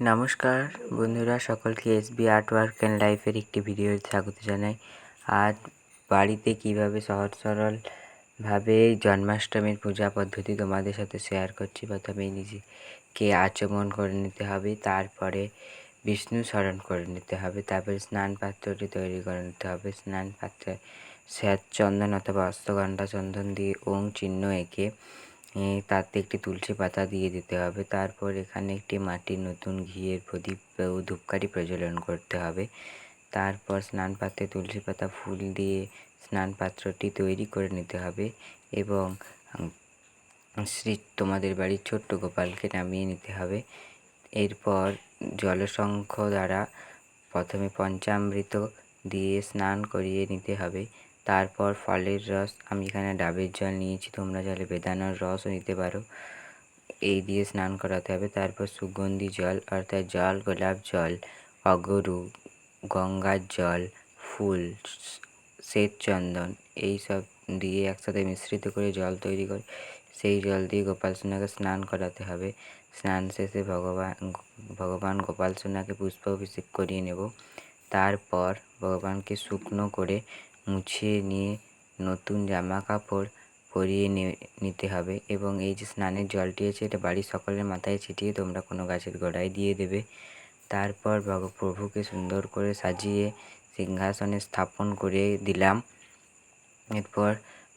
নমস্কার বন্ধুরা, সকলকে এসবি আর্ট ওয়ার্ক অ্যান্ড লাইফের একটি ভিডিও স্বাগত জানাই। আজ বাড়িতে কীভাবে সহজ সরলভাবে জন্মাষ্টমীর পূজা পদ্ধতি তোমাদের সাথে শেয়ার করছি প্রথমে নিজেকে আচমন করে নিতে হবে, তারপরে বিষ্ণু স্মরণ করে নিতে হবে, তারপরে স্নান পাত্রটি তৈরি করে নিতে হবে স্নান পাত্রে শ্বেত চন্দন অথবা অস্তগন্ধা চন্দন দিয়ে ওং চিহ্ন এঁকে তাতে একটি তুলসী পাতা দিয়ে দিতে হবে। তারপর এখানে একটি মাটির নতুন ঘিয়ের প্রদীপ, ও ধূপকাঠি প্রজ্বলন করতে হবে। তারপর স্নান পাত্রে তুলসী পাতা, ফুল দিয়ে স্নান পাত্রটি তৈরি করে নিতে হবে এবং শ্রী তোমাদের বাড়ির ছোট্ট গোপালকে নামিয়ে নিতে হবে। এরপর জলশঙ্খ দ্বারা প্রথমে পঞ্চামৃত দিয়ে স্নান করিয়ে নিতে হবে। তারপর ফলের রস, আমি এখানে ডাবের জল নিয়েছি, তোমরা জলে বেদানার রসও নিতে পারো। এই দিয়ে স্নান করাতে হবে, তারপর সুগন্ধি জল, অর্থাৎ জল, গোলাপ জল, অগরু, গঙ্গার জল, ফুল, শ্বেত চন্দন, এই সব দিয়ে একসাথে মিশ্রিত করে জল তৈরি করে, সেই জল দিয়ে গোপাল সোনাকে স্নান করাতে হবে। স্নান শেষে ভগবান ভগবান গোপাল সোনাকে পুষ্প অভিষেক করিয়ে নেব। তারপর ভগবানকে শুকনো করে মুছিয়ে নিয়ে নতুন জামা কাপড় পরিয়ে নিতে হবে এবং এই যে স্নানের জলটি আছে এটা বাড়ির সকলের মাথায় ছিটিয়ে তোমরা কোনো গাছের গোড়ায় দিয়ে দেবে। তারপর প্রভুকে সুন্দর করে সাজিয়ে সিংহাসনে স্থাপন করে দিলাম। এরপর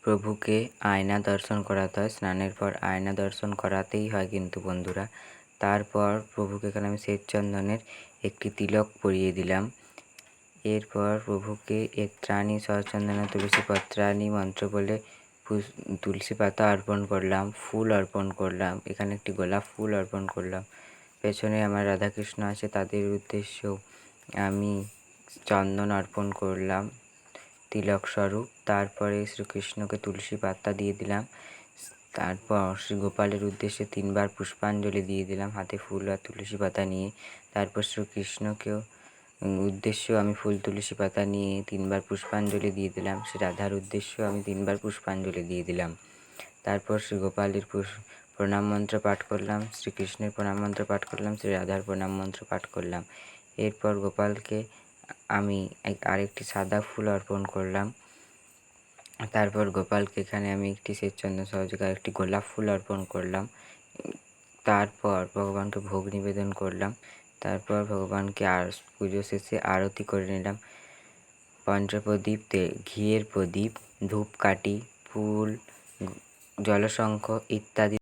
প্রভুকে আয়না দর্শন করাতে হয়। স্নানের পর আয়না দর্শন করাতেই হয় কিন্তু বন্ধুরা। তারপর প্রভুকে এখানে আমি শ্বেত চন্দনের একটি তিলক পরিয়ে দিলাম। এরপর প্রভুকে এত্রাণী সচন্দনা তুলসী পত্রাণী মন্ত্র বলে তুলসী পাতা অর্পণ করলাম, ফুল অর্পণ করলাম। এখানে একটি গোলাপ ফুল অর্পণ করলাম। পেছনে আমার রাধাকৃষ্ণ আছে, তাদের উদ্দেশ্যেও আমি চন্দন অর্পণ করলাম তিলক স্বরূপ। তারপরে শ্রীকৃষ্ণকে তুলসী পাতা দিয়ে দিলাম। তারপর শ্রী গোপালের উদ্দেশ্যে তিনবার পুষ্পাঞ্জলি দিয়ে দিলাম হাতে ফুল আর তুলসী পাতা নিয়ে। তারপর শ্রীকৃষ্ণকেও উম, উদ্দেশ্যেও আমি ফুল তুলসী পাতা নিয়ে তিনবার পুষ্পাঞ্জলি দিয়ে দিলাম। শ্রী রাধার উদ্দেশ্য আমি তিনবার পুষ্পাঞ্জলি দিয়ে দিলাম। তারপর শ্রী গোপালের প্রণাম মন্ত্র পাঠ করলাম শ্রীকৃষ্ণের প্রণাম মন্ত্র পাঠ করলাম শ্রী রাধার প্রণাম মন্ত্র পাঠ করলাম। এরপর গোপালকে আমি আরেকটি সাদা ফুল অর্পণ করলাম। তারপর গোপালকে এখানে আমি একটি শ্বেতচন্দন সহযোগে একটি গোলাপ ফুল অর্পণ করলাম। তারপর ভগবানকে ভোগ নিবেদন করলাম। তারপর ভগবানকে আর পুজো শেষে আরতি করে নিলাম। পঞ্চপ্রদীপ ঘিয়ের প্রদীপ, ধূপকাঠি, ফুল জলশঙ্খ ইত্যাদি